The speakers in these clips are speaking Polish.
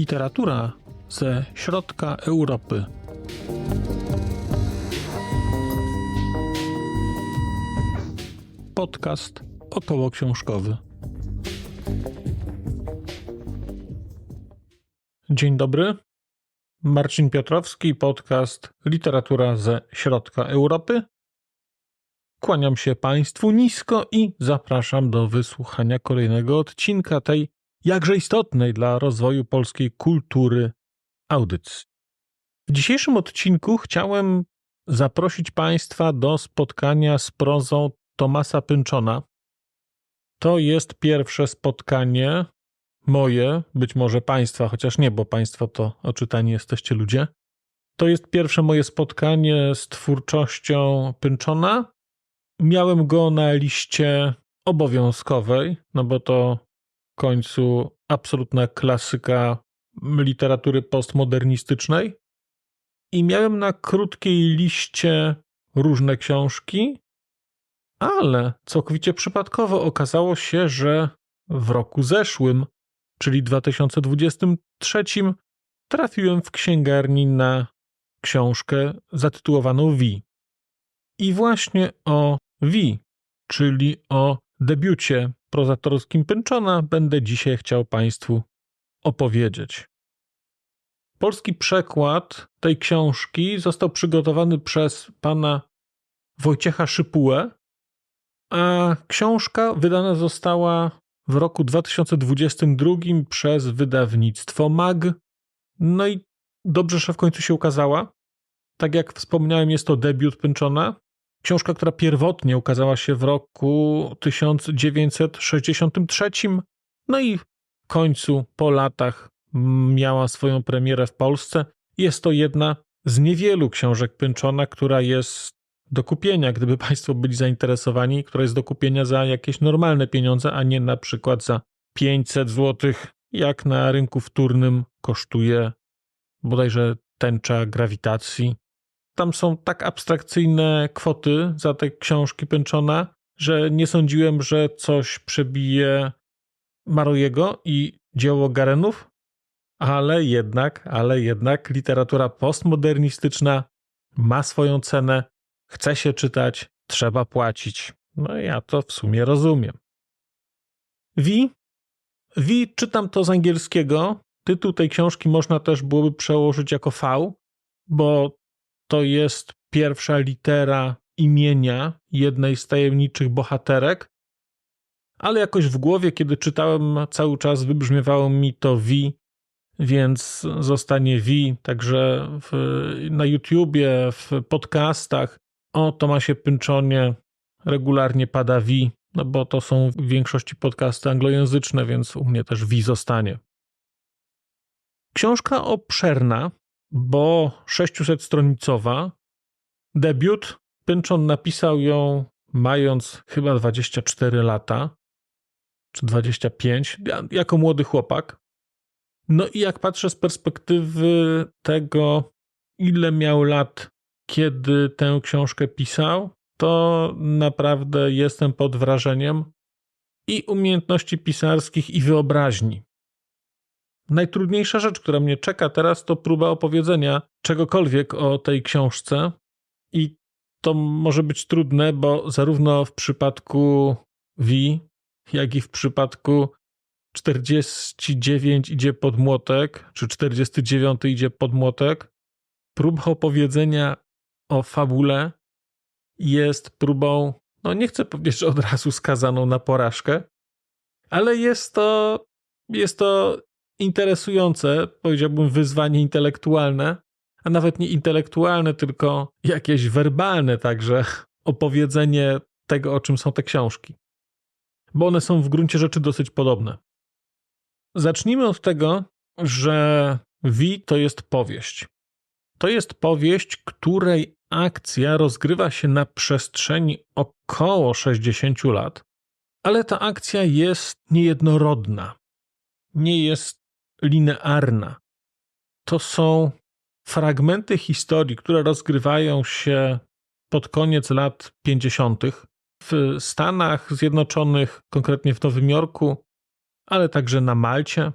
Literatura ze środka Europy. Podcast około książkowy. Dzień dobry. Marcin Piotrowski, podcast Literatura ze środka Europy. Kłaniam się Państwu nisko i zapraszam do wysłuchania kolejnego odcinka tej jakże istotnej dla rozwoju polskiej kultury audycji. W dzisiejszym odcinku chciałem zaprosić Państwa do spotkania z prozą Tomasa Pynczona. To jest pierwsze spotkanie moje, być może Państwa, chociaż nie, bo Państwo to oczytani jesteście ludzie. To jest pierwsze moje spotkanie z twórczością Pynczona. Miałem go na liście obowiązkowej, no bo to końcu absolutna klasyka literatury postmodernistycznej. I miałem na krótkiej liście różne książki, ale całkowicie przypadkowo okazało się, że w roku zeszłym, czyli 2023, trafiłem w księgarni na książkę zatytułowaną Wi. I właśnie o Wi, czyli o debiucie prozatorskim Pynczona, będę dzisiaj chciał Państwu opowiedzieć. Polski przekład tej książki został przygotowany przez pana Wojciecha Szypułę, a książka wydana została w roku 2022 przez wydawnictwo MAG. No i dobrze, że w końcu się ukazała. Tak jak wspomniałem, jest to debiut Pynczona. Książka, która pierwotnie ukazała się w roku 1963, no i w końcu po latach miała swoją premierę w Polsce. Jest to jedna z niewielu książek Pynczona, która jest do kupienia, gdyby Państwo byli zainteresowani, która jest do kupienia za jakieś normalne pieniądze, a nie na przykład za 500 zł, jak na rynku wtórnym kosztuje bodajże tęcza grawitacji. Tam są tak abstrakcyjne kwoty za te książki Pynczona, że nie sądziłem, że coś przebije Marojego i dzieło Garenów, ale jednak, ale jednak literatura postmodernistyczna ma swoją cenę, chce się czytać, trzeba płacić. No ja to w sumie rozumiem. Wi, Wi czytam to z angielskiego. Tytuł tej książki można też byłoby przełożyć jako V, bo to jest pierwsza litera imienia jednej z tajemniczych bohaterek, ale jakoś w głowie, kiedy czytałem, cały czas wybrzmiewało mi to V, więc zostanie V. Także w, na YouTubie, w podcastach o Tomasie Pynczonie regularnie pada V, no bo to są w większości podcasty anglojęzyczne, więc u mnie też V zostanie. Książka obszerna, bo 600-stronicowa. Debiut. Pynczon napisał ją mając chyba 24 lata, czy 25, jako młody chłopak. No i jak patrzę z perspektywy tego, ile miał lat, kiedy tę książkę pisał, to naprawdę jestem pod wrażeniem i umiejętności pisarskich, i wyobraźni. Najtrudniejsza rzecz, która mnie czeka teraz, to próba opowiedzenia czegokolwiek o tej książce. I to może być trudne, bo zarówno w przypadku Wi, jak i w przypadku 49 idzie pod młotek, czy 49 idzie pod młotek, próba opowiedzenia o fabule jest próbą, no nie chcę powiedzieć, od razu skazaną na porażkę, ale jest to, jest to interesujące, powiedziałbym wyzwanie intelektualne, a nawet nie intelektualne, tylko jakieś werbalne także opowiedzenie tego, o czym są te książki. Bo one są w gruncie rzeczy dosyć podobne. Zacznijmy od tego, że Wi to jest powieść. To jest powieść, której akcja rozgrywa się na przestrzeni około 60 lat, ale ta akcja jest niejednorodna, nie jest linearna. To są fragmenty historii, które rozgrywają się pod koniec lat 50. w Stanach Zjednoczonych, konkretnie w Nowym Jorku, ale także na Malcie.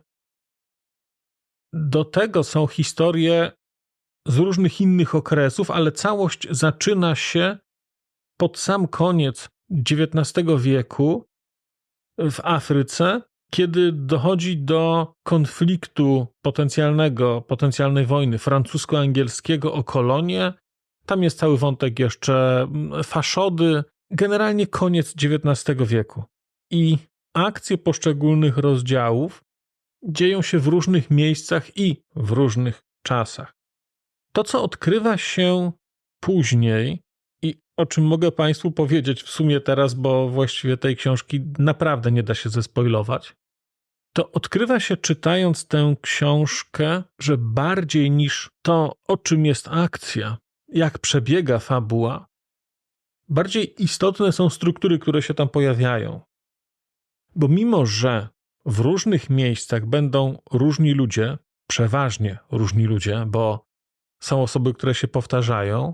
do tego są historie z różnych innych okresów, ale całość zaczyna się pod sam koniec XIX wieku w Afryce, kiedy dochodzi do konfliktu potencjalnego, potencjalnej wojny francusko-angielskiego o kolonie. Tam jest cały wątek jeszcze mm, faszody, generalnie koniec XIX wieku. I akcje poszczególnych rozdziałów dzieją się w różnych miejscach i w różnych czasach. To, co odkrywa się później i o czym mogę Państwu powiedzieć w sumie teraz, bo właściwie tej książki naprawdę nie da się zespoilować, to odkrywa się czytając tę książkę, że bardziej niż to, o czym jest akcja, jak przebiega fabuła, bardziej istotne są struktury, które się tam pojawiają. Bo mimo, że w różnych miejscach będą różni ludzie, przeważnie różni ludzie, bo są osoby, które się powtarzają,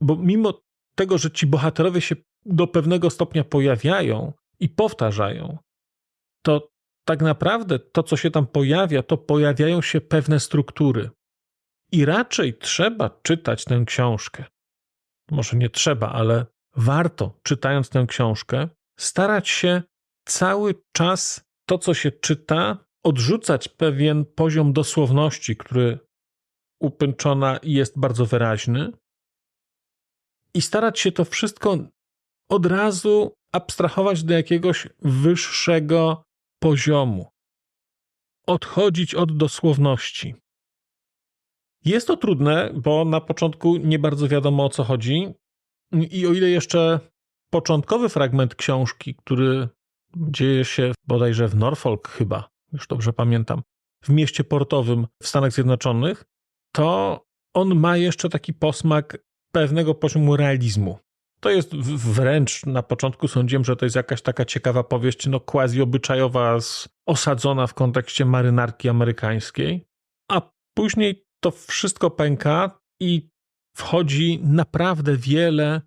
bo mimo tego, że ci bohaterowie się do pewnego stopnia pojawiają i powtarzają, to tak naprawdę to, co się tam pojawia, to pojawiają się pewne struktury. I raczej trzeba czytać tę książkę. Może nie trzeba, ale warto, czytając tę książkę, starać się cały czas to, co się czyta, odrzucać pewien poziom dosłowności, który u Pynczona jest bardzo wyraźny, i starać się to wszystko od razu abstrahować do jakiegoś wyższego poziomu. Odchodzić od dosłowności. Jest to trudne, bo na początku nie bardzo wiadomo o co chodzi. I o ile jeszcze początkowy fragment książki, który dzieje się bodajże w Norfolk, chyba, już dobrze pamiętam, w mieście portowym w Stanach Zjednoczonych, to on ma jeszcze taki posmak pewnego poziomu realizmu. To jest wręcz na początku sądziłem, że to jest jakaś taka ciekawa powieść, no quasi obyczajowa, osadzona w kontekście marynarki amerykańskiej, a później to wszystko pęka i wchodzi naprawdę wiele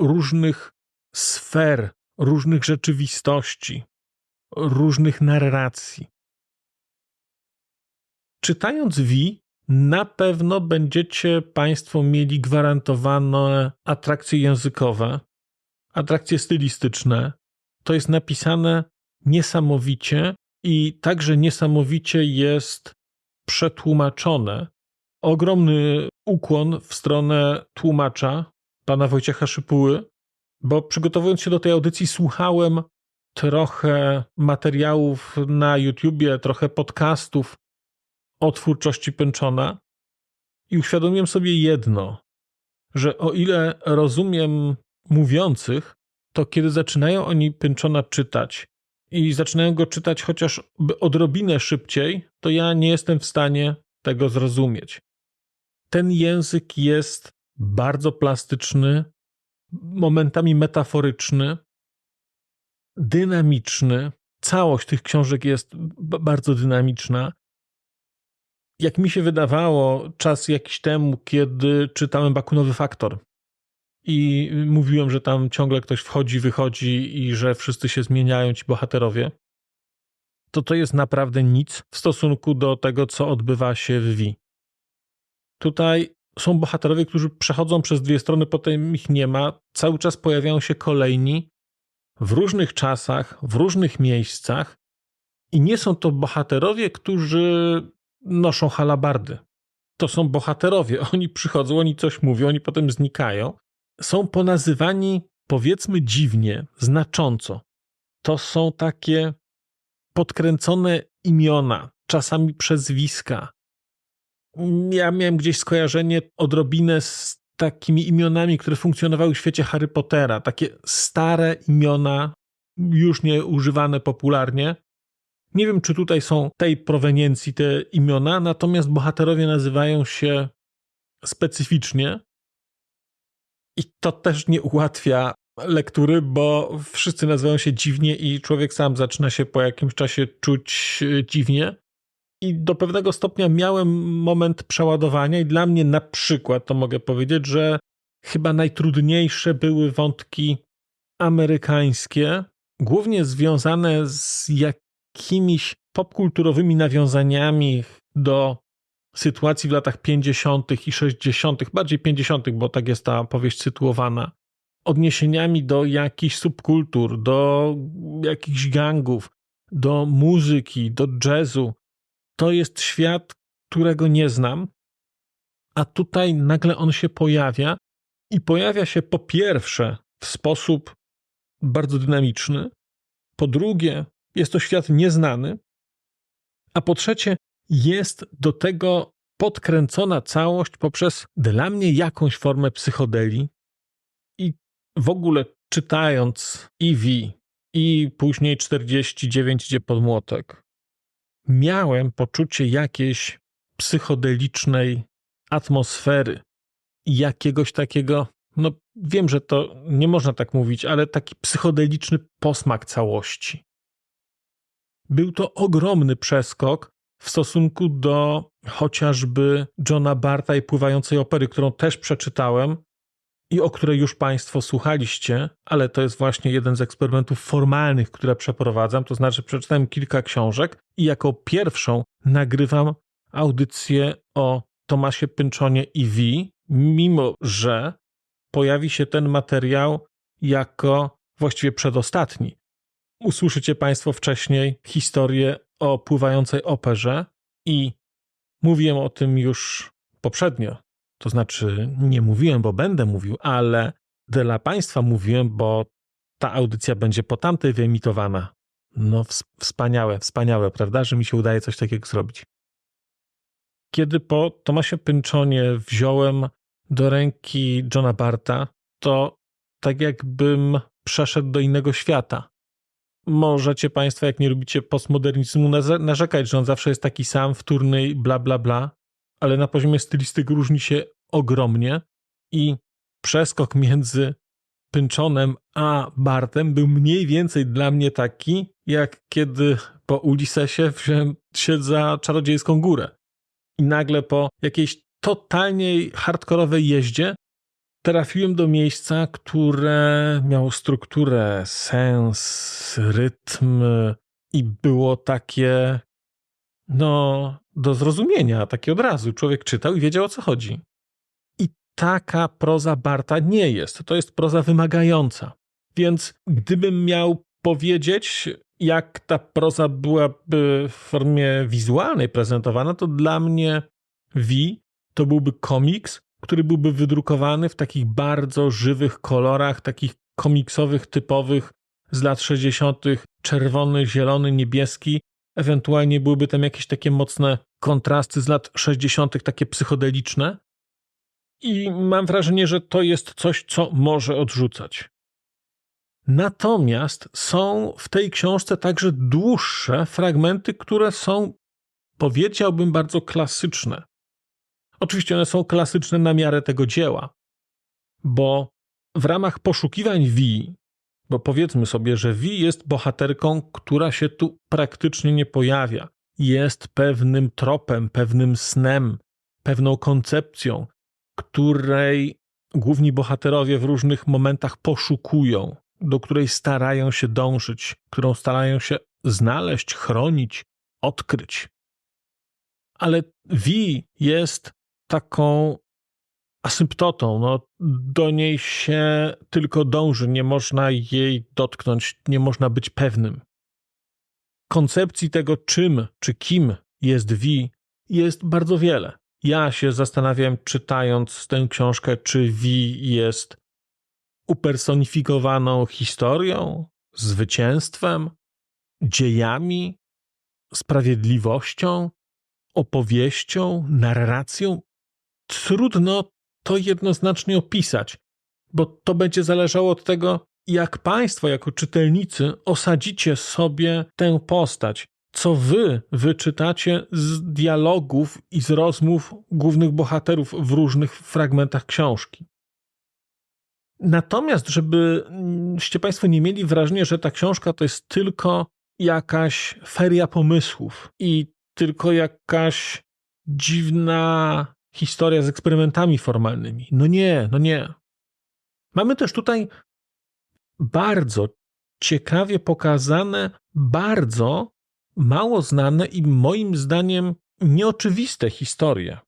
różnych sfer, różnych rzeczywistości, różnych narracji. Czytając Wi, na pewno będziecie Państwo mieli gwarantowane atrakcje językowe, atrakcje stylistyczne. To jest napisane niesamowicie i także niesamowicie jest przetłumaczone. Ogromny ukłon w stronę tłumacza, pana Wojciecha Szypuły, bo przygotowując się do tej audycji, słuchałem trochę materiałów na YouTubie, trochę podcastów o twórczości Pęczona i uświadomiłem sobie jedno, że o ile rozumiem mówiących, to kiedy zaczynają oni Pęczona czytać i zaczynają go czytać chociaż odrobinę szybciej, to ja nie jestem w stanie tego zrozumieć. Ten język jest bardzo plastyczny, momentami metaforyczny, dynamiczny. Całość tych książek jest bardzo dynamiczna jak mi się wydawało czas jakiś temu, kiedy czytałem Bakunowy Faktor i mówiłem, że tam ciągle ktoś wchodzi, wychodzi i że wszyscy się zmieniają ci bohaterowie, to to jest naprawdę nic w stosunku do tego, co odbywa się w Wi. Tutaj są bohaterowie, którzy przechodzą przez dwie strony, potem ich nie ma. Cały czas pojawiają się kolejni w różnych czasach, w różnych miejscach. I nie są to bohaterowie, którzy noszą halabardy. To są bohaterowie. Oni przychodzą, oni coś mówią, oni potem znikają. Są ponazywani, powiedzmy dziwnie, znacząco. To są takie podkręcone imiona, czasami przezwiska. Ja miałem gdzieś skojarzenie odrobinę z takimi imionami, które funkcjonowały w świecie Harry Pottera. Takie stare imiona, już nie używane popularnie, nie wiem, czy tutaj są tej proweniencji te imiona, natomiast bohaterowie nazywają się specyficznie. I to też nie ułatwia lektury, bo wszyscy nazywają się dziwnie i człowiek sam zaczyna się po jakimś czasie czuć e, dziwnie. I do pewnego stopnia miałem moment przeładowania, i dla mnie na przykład to mogę powiedzieć, że chyba najtrudniejsze były wątki amerykańskie, głównie związane z jak jakimiś popkulturowymi nawiązaniami do sytuacji w latach 50. i 60., bardziej 50., bo tak jest ta powieść sytuowana, odniesieniami do jakichś subkultur, do jakichś gangów, do muzyki, do jazzu. To jest świat, którego nie znam, a tutaj nagle on się pojawia i pojawia się po pierwsze w sposób bardzo dynamiczny, po drugie jest to świat nieznany, a po trzecie jest do tego podkręcona całość poprzez dla mnie jakąś formę psychodeli i w ogóle czytając Eevee i później 49 idzie pod młotek, miałem poczucie jakiejś psychodelicznej atmosfery jakiegoś takiego, no wiem, że to nie można tak mówić, ale taki psychodeliczny posmak całości. Był to ogromny przeskok w stosunku do chociażby Johna Barta i Pływającej Opery, którą też przeczytałem i o której już Państwo słuchaliście, ale to jest właśnie jeden z eksperymentów formalnych, które przeprowadzam, to znaczy przeczytałem kilka książek i jako pierwszą nagrywam audycję o Tomasie Pynczonie i V, mimo że pojawi się ten materiał jako właściwie przedostatni. Usłyszycie Państwo wcześniej historię o pływającej operze i mówiłem o tym już poprzednio. To znaczy, nie mówiłem, bo będę mówił, ale dla Państwa mówiłem, bo ta audycja będzie po tamtej wyemitowana. No, wspaniałe, wspaniałe, prawda, że mi się udaje coś takiego zrobić. Kiedy po Tomasie Pynczonie wziąłem do ręki Johna Barta, to tak jakbym przeszedł do innego świata możecie Państwo, jak nie lubicie postmodernizmu, narzekać, że on zawsze jest taki sam, wtórny, bla, bla, bla, ale na poziomie stylistyki różni się ogromnie i przeskok między Pynczonem a Bartem był mniej więcej dla mnie taki, jak kiedy po Ulisesie wziąłem się za Czarodziejską Górę. I nagle po jakiejś totalnie hardkorowej jeździe trafiłem do miejsca, które miało strukturę, sens, rytm i było takie, no, do zrozumienia, takie od razu. Człowiek czytał i wiedział o co chodzi. I taka proza Barta nie jest. To jest proza wymagająca. Więc gdybym miał powiedzieć, jak ta proza byłaby w formie wizualnej prezentowana, to dla mnie V to byłby komiks, który byłby wydrukowany w takich bardzo żywych kolorach, takich komiksowych, typowych z lat 60. czerwony, zielony, niebieski. Ewentualnie byłyby tam jakieś takie mocne kontrasty z lat 60., takie psychodeliczne. I mam wrażenie, że to jest coś, co może odrzucać. Natomiast są w tej książce także dłuższe fragmenty, które są, powiedziałbym, bardzo klasyczne. Oczywiście one są klasyczne na miarę tego dzieła, bo w ramach poszukiwań Vi, bo powiedzmy sobie, że Vi jest bohaterką, która się tu praktycznie nie pojawia. Jest pewnym tropem, pewnym snem, pewną koncepcją, której główni bohaterowie w różnych momentach poszukują, do której starają się dążyć, którą starają się znaleźć, chronić, odkryć. Ale Vi jest taką asymptotą. No, do niej się tylko dąży, nie można jej dotknąć, nie można być pewnym. Koncepcji tego, czym czy kim jest Vi, jest bardzo wiele. Ja się zastanawiam, czytając tę książkę, czy Vi jest upersonifikowaną historią, zwycięstwem, dziejami, sprawiedliwością, opowieścią, narracją trudno to jednoznacznie opisać, bo to będzie zależało od tego, jak Państwo, jako czytelnicy, osadzicie sobie tę postać, co Wy wyczytacie z dialogów i z rozmów głównych bohaterów w różnych fragmentach książki. Natomiast, żebyście Państwo nie mieli wrażenia, że ta książka to jest tylko jakaś feria pomysłów i tylko jakaś dziwna historia z eksperymentami formalnymi. No nie, no nie. Mamy też tutaj bardzo ciekawie pokazane bardzo mało znane i moim zdaniem nieoczywiste historie.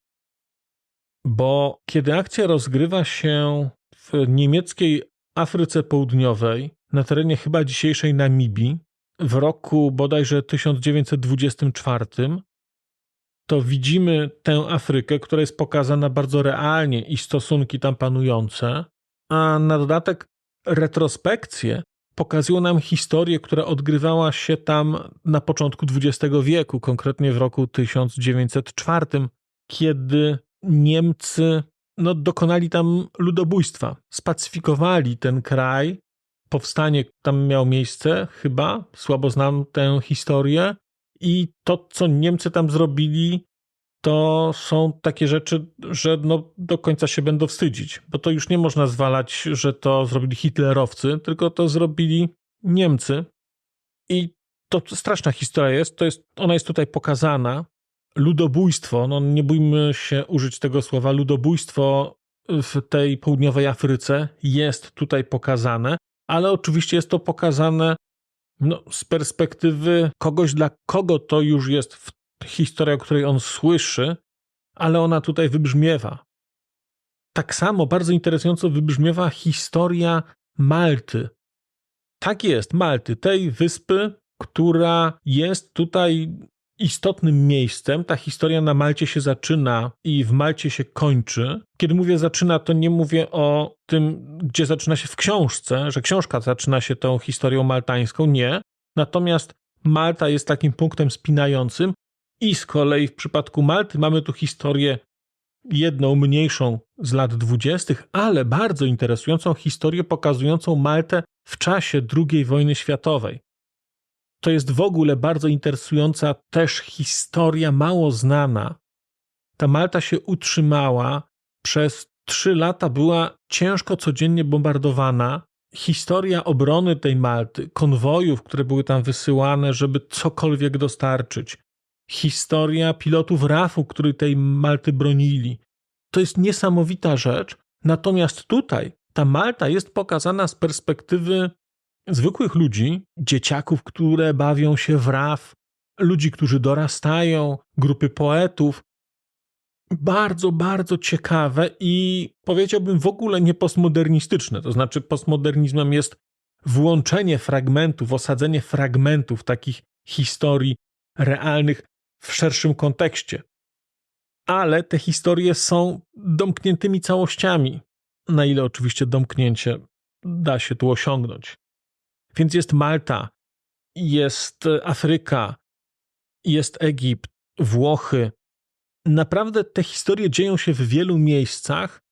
Bo kiedy akcja rozgrywa się w niemieckiej Afryce Południowej, na terenie chyba dzisiejszej Namibii, w roku bodajże 1924, to widzimy tę Afrykę, która jest pokazana bardzo realnie i stosunki tam panujące, a na dodatek retrospekcje pokazują nam historię, która odgrywała się tam na początku XX wieku, konkretnie w roku 1904, kiedy Niemcy no, dokonali tam ludobójstwa. Spacyfikowali ten kraj. Powstanie tam miało miejsce, chyba. Słabo znam tę historię. I to, co Niemcy tam zrobili, to są takie rzeczy, że no, do końca się będą wstydzić, bo to już nie można zwalać, że to zrobili hitlerowcy, tylko to zrobili Niemcy. I to straszna historia jest, to jest ona jest tutaj pokazana. Ludobójstwo, no nie bójmy się użyć tego słowa, ludobójstwo w tej południowej Afryce jest tutaj pokazane, ale oczywiście jest to pokazane no, z perspektywy kogoś, dla kogo to już jest historia, o której on słyszy, ale ona tutaj wybrzmiewa. Tak samo bardzo interesująco wybrzmiewa historia Malty. Tak jest, Malty, tej wyspy, która jest tutaj istotnym miejscem. Ta historia na Malcie się zaczyna i w Malcie się kończy. Kiedy mówię zaczyna, to nie mówię o tym, gdzie zaczyna się w książce, że książka zaczyna się tą historią maltańską. Nie. Natomiast Malta jest takim punktem spinającym. I z kolei w przypadku Malty mamy tu historię jedną mniejszą z lat dwudziestych, ale bardzo interesującą historię pokazującą Maltę w czasie II wojny światowej. To jest w ogóle bardzo interesująca też historia, mało znana. Ta Malta się utrzymała, przez trzy lata była ciężko codziennie bombardowana. Historia obrony tej Malty, konwojów, które były tam wysyłane, żeby cokolwiek dostarczyć, historia pilotów RAF-u, którzy tej Malty bronili. To jest niesamowita rzecz. Natomiast tutaj ta Malta jest pokazana z perspektywy zwykłych ludzi, dzieciaków, które bawią się w RAF, ludzi, którzy dorastają, grupy poetów. Bardzo, bardzo ciekawe i powiedziałbym w ogóle nie postmodernistyczne. To znaczy, postmodernizmem jest włączenie fragmentów, osadzenie fragmentów takich historii realnych w szerszym kontekście. Ale te historie są domkniętymi całościami, na ile oczywiście domknięcie da się tu osiągnąć. Więc jest Malta, jest Afryka, jest Egipt, Włochy. Naprawdę te historie dzieją się w wielu miejscach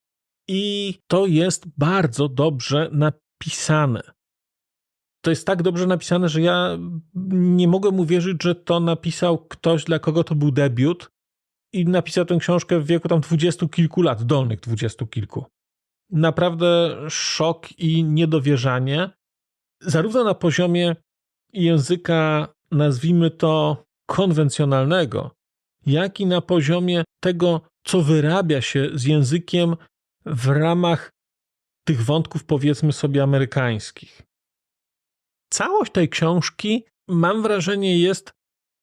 i to jest bardzo dobrze napisane. To jest tak dobrze napisane, że ja nie mogłem uwierzyć, że to napisał ktoś, dla kogo to był debiut i napisał tę książkę w wieku tam dwudziestu kilku lat, dolnych dwudziestu kilku. Naprawdę szok i niedowierzanie zarówno na poziomie języka, nazwijmy to konwencjonalnego, jak i na poziomie tego, co wyrabia się z językiem w ramach tych wątków, powiedzmy sobie, amerykańskich. Całość tej książki, mam wrażenie, jest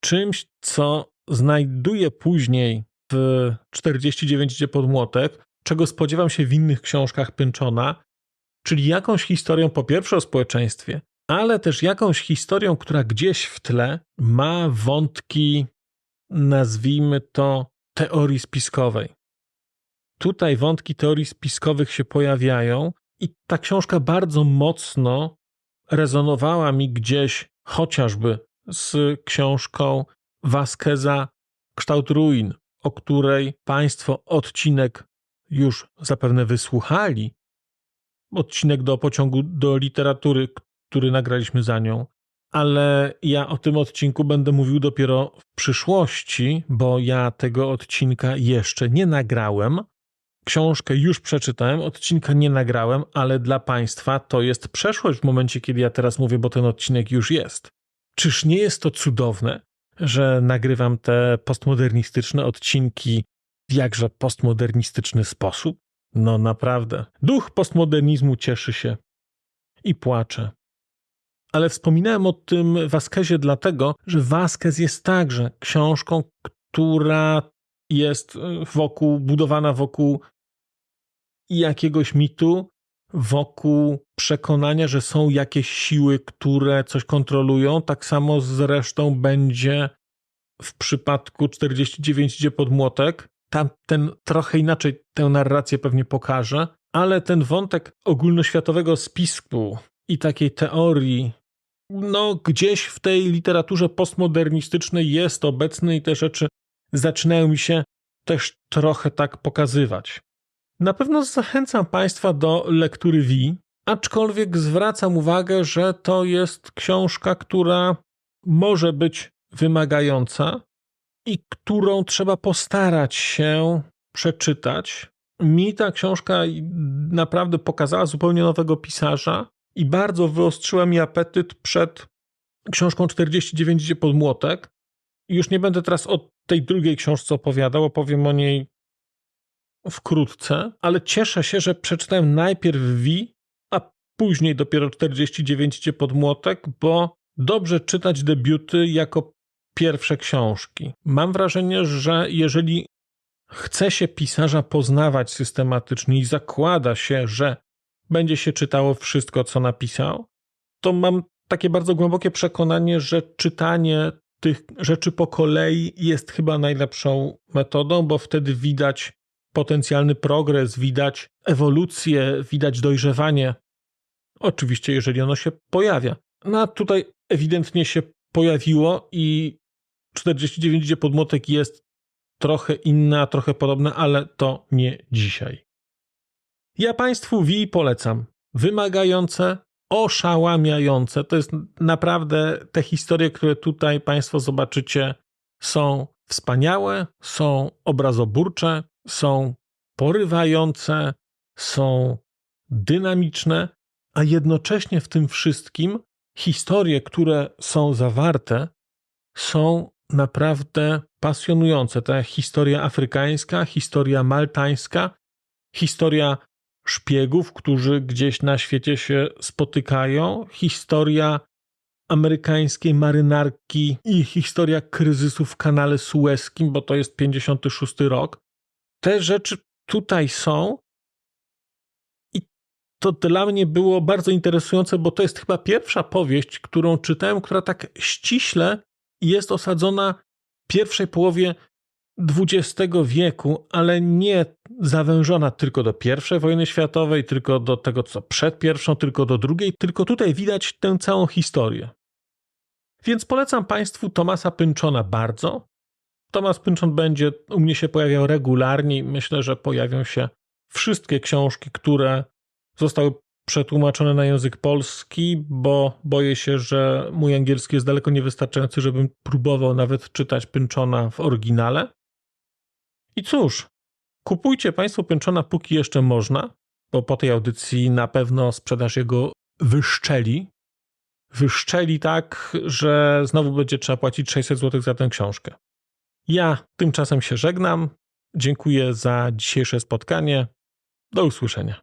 czymś, co znajduje później w 49 idzie pod młotek, czego spodziewam się w innych książkach Pynczona, czyli jakąś historią po pierwsze o społeczeństwie, ale też jakąś historią, która gdzieś w tle ma wątki, nazwijmy to, teorii spiskowej. Tutaj wątki teorii spiskowych się pojawiają i ta książka bardzo mocno rezonowała mi gdzieś chociażby z książką Vasqueza Kształt Ruin, o której Państwo odcinek już zapewne wysłuchali, odcinek do pociągu do literatury, który nagraliśmy za nią, ale ja o tym odcinku będę mówił dopiero w przyszłości, bo ja tego odcinka jeszcze nie nagrałem. Książkę już przeczytałem, odcinka nie nagrałem, ale dla Państwa to jest przeszłość w momencie, kiedy ja teraz mówię, bo ten odcinek już jest. Czyż nie jest to cudowne, że nagrywam te postmodernistyczne odcinki w jakże postmodernistyczny sposób? No naprawdę. Duch postmodernizmu cieszy się i płacze. ale wspominałem o tym Vasquezie dlatego, że Vasquez jest także książką, która jest e, wokół, budowana wokół jakiegoś mitu, wokół przekonania, że są jakieś siły, które coś kontrolują. Tak samo zresztą będzie w przypadku 49 idzie pod młotek. Tam ten trochę inaczej tę narrację pewnie pokaże, ale ten wątek ogólnoświatowego spisku i takiej teorii, no gdzieś w tej literaturze postmodernistycznej jest obecny i te rzeczy zaczynają mi się też trochę tak pokazywać. Na pewno zachęcam Państwa do lektury V, aczkolwiek zwracam uwagę, że to jest książka, która może być wymagająca i którą trzeba postarać się przeczytać. Mi ta książka naprawdę pokazała zupełnie nowego pisarza i bardzo wyostrzyła mi apetyt przed książką 49 idzie pod młotek. Już nie będę teraz o tej drugiej książce opowiadał, opowiem o niej wkrótce, ale cieszę się, że przeczytałem najpierw Wi, a później dopiero 49 idzie pod młotek, bo dobrze czytać debiuty jako pierwsze książki. Mam wrażenie, że jeżeli chce się pisarza poznawać systematycznie i zakłada się, że będzie się czytało wszystko, co napisał, to mam takie bardzo głębokie przekonanie, że czytanie tych rzeczy po kolei jest chyba najlepszą metodą, bo wtedy widać potencjalny progres, widać ewolucję, widać dojrzewanie. Oczywiście, jeżeli ono się pojawia. No a tutaj ewidentnie się pojawiło i 49 idzie pod młotek jest trochę inna, trochę podobna, ale to nie dzisiaj. Ja Państwu Wi polecam. Wymagające, oszałamiające. To jest naprawdę te historie, które tutaj Państwo zobaczycie, są wspaniałe, są obrazoburcze, są porywające, są dynamiczne, a jednocześnie w tym wszystkim historie, które są zawarte, są naprawdę pasjonujące. Ta historia afrykańska, historia maltańska, historia szpiegów, którzy gdzieś na świecie się spotykają, historia amerykańskiej marynarki i historia kryzysu w kanale sueskim, bo to jest 56 rok. Te rzeczy tutaj są i to dla mnie było bardzo interesujące, bo to jest chyba pierwsza powieść, którą czytałem, która tak ściśle jest osadzona w pierwszej połowie XX wieku, ale nie zawężona tylko do I wojny światowej, tylko do tego, co przed pierwszą, tylko do drugiej, tylko tutaj widać tę całą historię. Więc polecam Państwu Tomasa Pynczona bardzo. Tomasz Pynczon będzie u mnie się pojawiał regularnie. Myślę, że pojawią się wszystkie książki, które zostały przetłumaczone na język polski, bo boję się, że mój angielski jest daleko niewystarczający, żebym próbował nawet czytać Pynczona w oryginale. I cóż, kupujcie Państwo Pynczona póki jeszcze można, bo po tej audycji na pewno sprzedaż jego wyszczeli. Wyszczeli tak, że znowu będzie trzeba płacić 600 zł za tę książkę. Ja tymczasem się żegnam. Dziękuję za dzisiejsze spotkanie. Do usłyszenia.